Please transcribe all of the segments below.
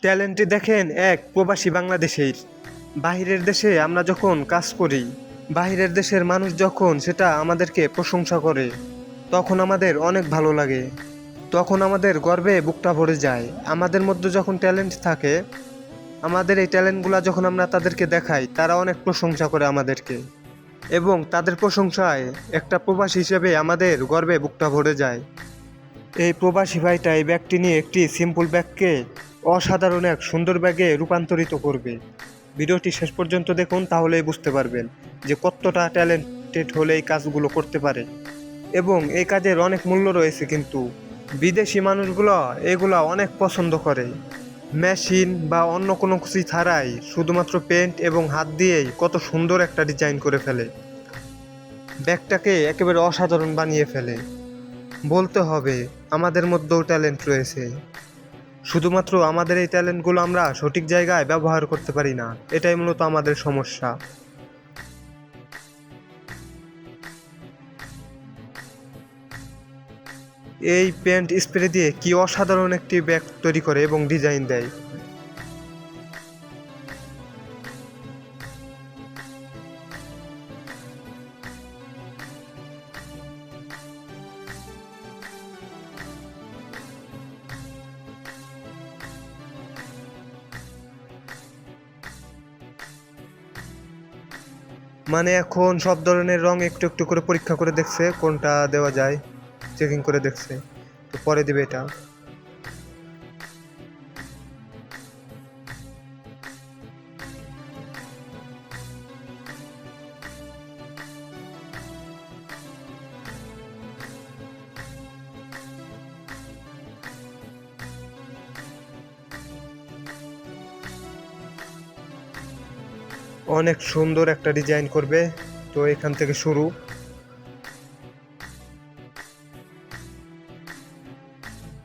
ট্যালেন্টে দেখেন এক প্রবাসী বাংলাদেশের। বাহিরের দেশে আমরা যখন কাজ করি, বাহিরের দেশের মানুষ যখন সেটা আমাদেরকে প্রশংসা করে, তখন আমাদের অনেক ভালো লাগে। তখন আমাদের গর্বে বুকটা ভরে যায়। আমাদের মধ্যে যখন ট্যালেন্ট থাকে, আমাদের এই ট্যালেন্টগুলো যখন আমরা তাদেরকে দেখাই, তারা অনেক প্রশংসা করে আমাদেরকে। এবং তাদের প্রশংসায় একটা প্রবাসী হিসেবে আমাদের গর্বে বুকটা ভরে যায়। এই প্রবাসী ভাইটা এই ব্যাগটি নিয়ে একটি সিম্পল ব্যাগকে অসাধারণ এক সুন্দর ব্যাগে রূপান্তরিত করবে। ভিডিওটি শেষ পর্যন্ত দেখুন, তাহলেই বুঝতে পারবেন যে কতটা ট্যালেন্টেড হলে এই কাজগুলো করতে পারে। এবং এই কাজের অনেক মূল্য রয়েছে কিন্তু, বিদেশি মানুষগুলো এগুলো অনেক পছন্দ করে। মেশিন বা অন্য কোনো কিছু ছাড়াই শুধুমাত্র পেন্ট এবং হাত দিয়েই কত সুন্দর একটা ডিজাইন করে ফেলে। ব্যাগটাকে একেবারে অসাধারণ বানিয়ে ফেলে। বলতে হবে, আমাদের মধ্যেও ট্যালেন্ট রয়েছে। শুধুমাত্র আমাদের এই ট্যালেন্টগুলো আমরা সঠিক জায়গায় ব্যবহার করতে পারি না। এটাই মূলত আমাদের সমস্যা। এই পেন্ট স্প্রে দিয়ে কি অসাধারণ একটি ব্যাগ তৈরি করে এবং ডিজাইন দেয়। মানে এখন সব ধরনের রং একটু একটু করে পরীক্ষা করে দেখছে কোনটা দেওয়া যায় চেকিং করে দেখছে। তো পরে দেবে এটা। অনেক সুন্দর একটা ডিজাইন করবে। তো এখান থেকে শুরু।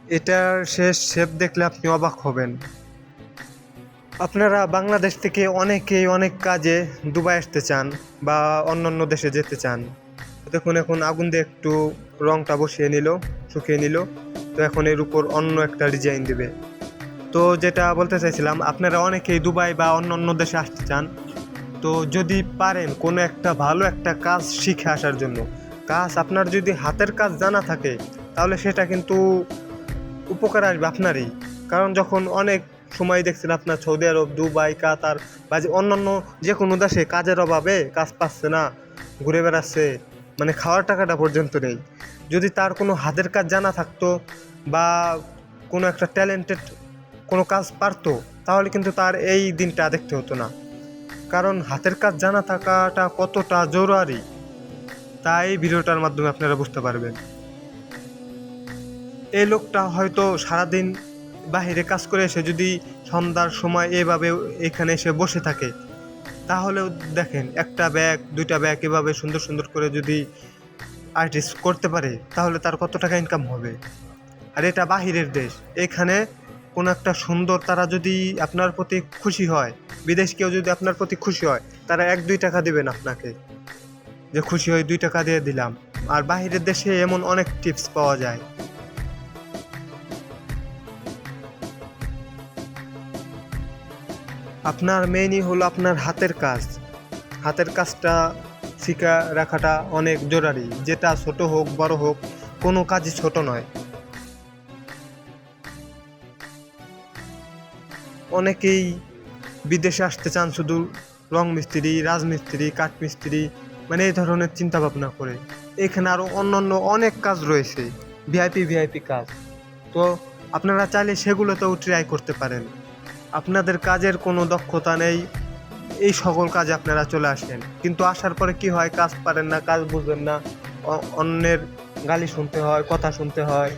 এটার শেষ শেপ দেখলে আপনি অবাক হবেন। আপনারা বাংলাদেশ থেকে অনেকেই অনেক কাজে দুবাই আসতে চান বা অন্যান্য দেশে যেতে চান। দেখুন, এখন আগুন দিয়ে একটু রংটা বসিয়ে নিল, শুকিয়ে নিল। তো এখন এর উপর অন্য একটা ডিজাইন দেবে। তো যেটা বলতে চাইছিলাম, আপনারা অনেকেই দুবাই বা অন্য অন্য দেশে আসতে চান। তো যদি পারেন কোনো একটা ভালো একটা কাজ শিখে আসার জন্য। কাজ আপনার যদি হাতের কাজ জানা থাকে, তাহলে সেটা কিন্তু উপকার আসবে আপনারই। কারণ যখন অনেক সময় দেখছেন আপনার সৌদি আরব, দুবাই, কাতার বা যে অন্যান্য যে কোনো দেশে কাজের অভাবে কাজ পাচ্ছে না, ঘুরে বেড়াচ্ছে মানে খাওয়ার টাকাটা পর্যন্ত নেই। যদি তার কোনো হাতের কাজ জানা থাকতো বা কোনো একটা ট্যালেন্টেড কোনো কাজ পারতো, তাহলে কিন্তু তার এই দিনটা দেখতে হতো না। কারণ হাতের কাজ জানা থাকাটা কতটা জরুরি, তাই ভিডিওটার মাধ্যমে আপনারা বুঝতে পারবেন। এই লোকটা হয়তো সারাদিন বাহিরে কাজ করে এসে যদি সন্ধ্যার সময় এভাবে এখানে এসে বসে থাকে, তাহলেও দেখেন একটা ব্যাগ দুইটা ব্যাগ এভাবে সুন্দর সুন্দর করে যদি আর্টিস্ট করতে পারে, তাহলে তার কত টাকা ইনকাম হবে? আর এটা বাহিরের দেশ, এখানে কোনো একটা সুন্দর তারা যদি আপনার প্রতি খুশি হয়, বিদেশ কেউ যদি আপনার প্রতি খুশি হয়, তারা এক, দুই টাকা দেবেন আপনাকে। যে খুশি হয়ে দুই টাকা দিয়ে দিলাম। আর বাহিরের দেশে এমন অনেক টিপস পাওয়া যায়। আপনার মেইনই হলো আপনার হাতের কাজ। হাতের কাজটা শিখা রাখাটা অনেক জরুরি। যেটা ছোট হোক, বড় হোক, কোনো কাজই ছোট নয়। অনেকেই বিদেশে আসতে চান শুধু রং মিস্ত্রি রাজমিস্ত্রি কাঠমিস্ত্রি মানে এই ধরনের চিন্তা ভাবনা করে। এখানে আরও অন্যান্য অনেক কাজ রয়েছে, ভিআইপি ভিআইপি কাজ। তো আপনারা চাইলে সেগুলোতেও ট্রাই করতে পারেন। আপনাদের কাজের কোনো দক্ষতা নেই, এই সকল কাজে আপনারা চলে আসেন। কিন্তু আসার পরে কি হয়, কাজ পারেন না, কাজ বুঝবেন না অন্যের গালি শুনতে হয়, কথা শুনতে হয়।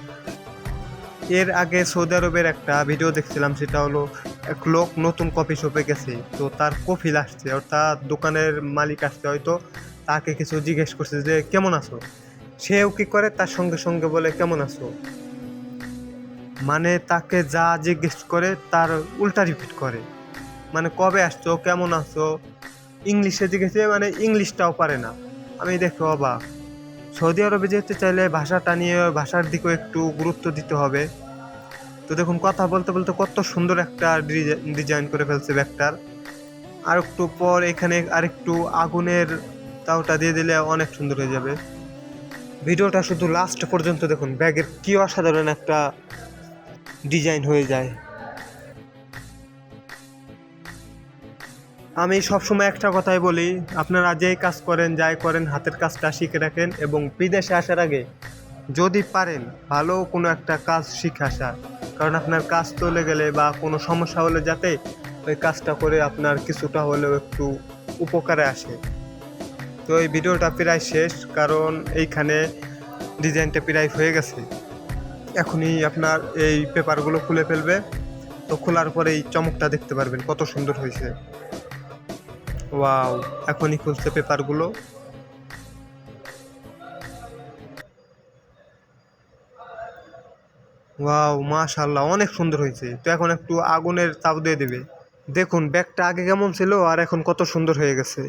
এর আগে সৌদি আরবের একটা ভিডিও দেখছিলাম, সেটা হলো এক লোক নতুন কফি শপে গেছে, তো তার কফি আসছে, অর্থাৎ দোকানের মালিক আসছে হয়তো, তাকে কিছু জিজ্ঞেস করছে যে, কেমন আছো? সেও কি করে? তার সঙ্গে সঙ্গে বলে, কেমন আছো? মানে তাকে যা জিজ্ঞেস করে, তার উল্টা রিপিট করে। মানে কবে আসছো? কেমন আছো? ইংলিশে জিজ্ঞেসে মানে ইংলিশটাও পারে না। আমি দেখে অবাক। সৌদি আরবে যেতে চাইলে ভাষাটা নিয়ে, ভাষার দিকেও একটু গুরুত্ব দিতে হবে। তো দেখুন, কথা বলতে বলতে কত সুন্দর একটা ডিজা- ডিজাইন করে ফেলছে ব্যাগটার। আর একটু পর এখানে আরেকটু আগুনের তাওটা দিয়ে দিলে অনেক সুন্দর হয়ে যাবে। ভিডিওটা শুধু লাস্ট পর্যন্ত দেখুন, ব্যাগের কি অসাধারণ একটা ডিজাইন হয়ে যায়। আমি সবসময় একটা কথাই বলি, আপনারা যেই কাজ করেন, যাই করেন, হাতের কাজটা শিখে রাখেন এবং বিদেশে আসার আগে যদি পারেন, ভালো কোনো একটা কাজ শিখে আসা কারণ আপনার কাজ চলে গেলে বা কোনো সমস্যা হলে যাতে ওই কাজটা করে আপনার কিছুটা হলেও একটু উপকারে আসে। তো এই ভিডিওটা প্রায় শেষ, কারণ এইখানে ডিজাইনটা প্রায় হয়ে গেছে। এখনই আপনার এই পেপারগুলো খুলে ফেলবে। তো খোলার পরে এই চমকটা দেখতে পারবেন কত সুন্দর হয়েছে। ওয়াও, এখনই খুলছে পেপারগুলো। ওয়াও মাশাল্লাহ অনেক সুন্দর হয়েছে। তো এখন একটু আগুনের তাপ দিয়ে দেবে। দেখুন, ব্যাগটা আগে কেমন ছিল আর এখন কত সুন্দর হয়ে গেছে।